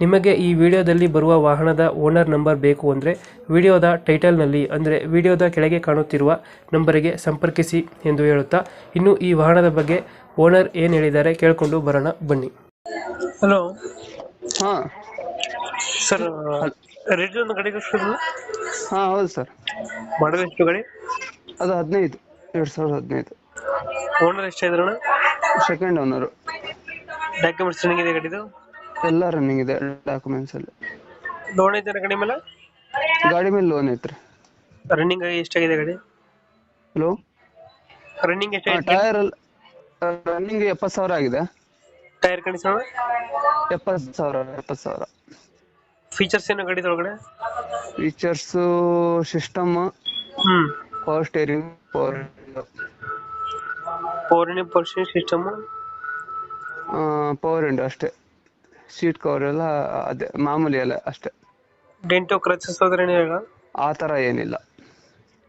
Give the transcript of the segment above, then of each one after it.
ನಿಮಗೆ ಈ ವಿಡಿಯೋದಲ್ಲಿ ಬರುವ ವಾಹನದ ಓನರ್ ನಂಬರ್ ಬೇಕು ಅಂದರೆ ವಿಡಿಯೋದ ಟೈಟಲ್ನಲ್ಲಿ ಅಂದರೆ ವಿಡಿಯೋದ ಕೆಳಗೆ ಕಾಣುತ್ತಿರುವ ನಂಬರಿಗೆ ಸಂಪರ್ಕಿಸಿ ಎಂದು ಹೇಳುತ್ತಾ ಇನ್ನು ಈ ವಾಹನದ ಬಗ್ಗೆ ಓನರ್ ಏನು ಹೇಳಿದ್ದಾರೆ ಕೇಳಿಕೊಂಡು ಬರೋಣ ಬನ್ನಿ. ಹಲೋ. ಹಾ. ಸರ್ ರೇಟ್ ಒಂದು ಗಾಡಿ ಹಾ ಹೌದು ಸರ್. ಮಾಡಲ್ ಎಷ್ಟು ಗಾಡಿ? ಅದು ಹದಿನೈದು ಎರಡು ಸಾವಿರದ ಹದಿನೈದು. ಓನರ್ ಎಷ್ಟಾಯ್ತು ಸೆಕೆಂಡ್ ಓನರು. ಡಾಕ್ಯುಮೆಂಟ್ಸ್ ಚೆನ್ನಾಗಿದೆ ಗಾಡಿದು? ಎಲ್ಲ ರನ್ನಿಂಗ್ ಇದೆ ಡಾಕ್ಯುಮೆಂಟ್ಸ್ ಅಲ್ಲಿ. ಲೋನ್ ಐತೆ ಗಾಡಿ ಮೇಲೆ? ಗಾಡಿ ಮೇಲೆ ಲೋನ್ ಐತ್ರಿ. ರನ್ನಿಂಗ್ ಎಷ್ಟಾಗಿದೆ ಗಾಡಿ? ಹಲೋ ರನ್ನಿಂಗ್ ಎಷ್ಟಾಗಿದೆ? ಟೈರ್ ಅಲ್ಲಿ ರನ್ನಿಂಗ್ ಎಪ್ಪತ್ತು ಸಾವಿರ ಆಗಿದೆ. ಟೈರ್ ಕಂಡೀಷನ್ ಎಪ್ಪತ್ತು ಸಾವಿರ ಎಪ್ಪತ್ತು ಸಾವಿರ. ಫೀಚರ್ಸ್ ಏನು ಗಾಡಿ ಒಳಗಡೆ ಫೀಚರ್ಸ್ ಸಿಸ್ಟಮ್ ಹ್ಮ್. Power steering power power percent system power window ಅಷ್ಟೇ. ಸೀಟ್ ಕವರ್ ಎಲ್ಲ ಅದೇ ಮಾಮೂಲಿ ಎಲ್ಲ ಅಷ್ಟೇ. ಡೆಂಟೋ ಕ್ರಚಸ್ ಹೋದ್ರೆ ಆ ತರ ಏನಿಲ್ಲ.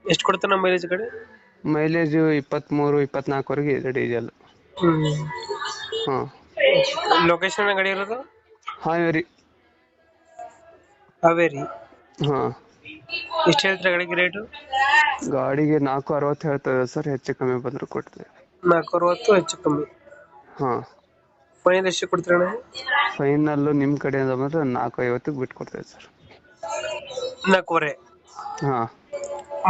ಎಷ್ಟು ಕೊಡ್ತಾರೆ ನಮ್ಮ ಮೈಲೇಜ್ ಗಾಡಿ? ಮೈಲೇಜು ಇಪ್ಪತ್ತ್ಮೂರು ಇಪ್ಪತ್ನಾಲ್ಕವರೆಗೆ ಇದೆ ಡೀಸೆಲ್ ಹಾಂ ಲೊಕೇಶನ್ ಗಾಡಿ ಇರೋದು? ಹಾವೇರಿ. ಹಾವೇರಿ? ಹಾಂ. ಎಷ್ಟು ಹೇಳ್ತೀರಾ ಗಾಡಿಗೆ ರೇಟು ಗಾಡಿಗೆ ನಾಲ್ಕು ಅರವತ್ತು ಹೇಳ್ತದೆ ಸರ್ ಹೆಚ್ಚು ಕಮ್ಮಿ ಬಂದ್ರು ಕೊಡ್ತೀವಿ. ನಾಲ್ಕು ಅರವತ್ತು ಹೆಚ್ಚು ಕಮ್ಮಿ. ಹಾಂ. ಫೈನಲ್ ಎಷ್ಟು ಕೊಡ್ತೀರಣ್ಣ ಫೈನಲ್ ನಿಮ್ಮ ಕಡೆಯಿಂದ ಬಂದ್ರೆ ನಾಲ್ಕು ಐವತ್ತಿಗೆ ಬಿಟ್ಟು ಕೊಡ್ತೇವೆ ಸರ್. ನಾಲ್ಕೂವರೆ? ಹಾಂ.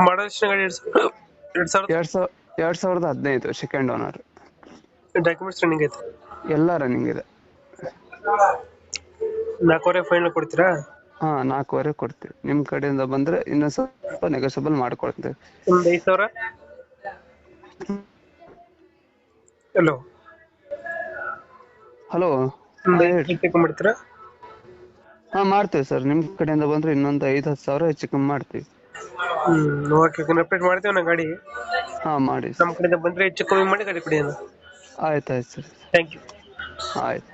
ಮಾಡಲ್ ಎಷ್ಟು ಗಾಡಿ ಎರಡು ಸಾವಿರ? ಎರಡು ಸಾವಿರದ? ಎರಡು ಸಾವಿರ ಎರಡು ಸಾವಿರದ ಹದಿನೈದು ಸೆಕೆಂಡ್ ಓನರ್ ಡಾಕ್ಯುಮೆಂಟ್ಸ್ ರನ್ನಿಂಗ್ ಐತೆ? ಎಲ್ಲ ರನ್ನಿಂಗ್ ಇದೆ. ನಾಲ್ಕೂವರೆ ಫೈನಲ್ ಕೊಡ್ತೀರಾ? ಹಾ ನಾಲ್ಕೂವರೆ ಕೊಡ್ತೀವಿ. ನಿಮ್ಮ ಕಡೆಯಿಂದ ಬಂದ್ರೆ ಇನ್ನೂ ಸ್ವಲ್ಪ ನೆಗೋಸಿಯಬಲ್ ಮಾಡಿಕೊಡ್ತೇವೆ ಒಂದು ಐದು ಸಾವಿರ? ಹಲೋ ಹಲೋ ಹೆಚ್ಚು ಮಾಡ್ತೀರಾ? ಹಾಂ ಮಾಡ್ತೇವೆ ಸರ್. ನಿಮ್ಮ ಕಡೆಯಿಂದ ಬಂದ್ರೆ ಇನ್ನೊಂದು ಐದು ಹತ್ತು ಸಾವಿರ ಹೆಚ್ಚು ಕಮ್ಮಿ ಮಾಡ್ತೀವಿ. ಹ್ಮ್ ಓಕೆ ರಿಪೇಟ್ ಮಾಡ್ತೀವಿ ನಾ ಗಾಡಿ. ಹಾಂ ಮಾಡಿ ನಮ್ಮ ಕಡೆಯಿಂದ ಬಂದ್ರೆ ಹೆಚ್ಚು ಕಮ್ಮಿ ಮಾಡಿ ಗಾಡಿ ಕೊಡಿ ಆಯ್ತು ಆಯ್ತು ಸರ್. ಥ್ಯಾಂಕ್ ಯು ಆಯ್ತು.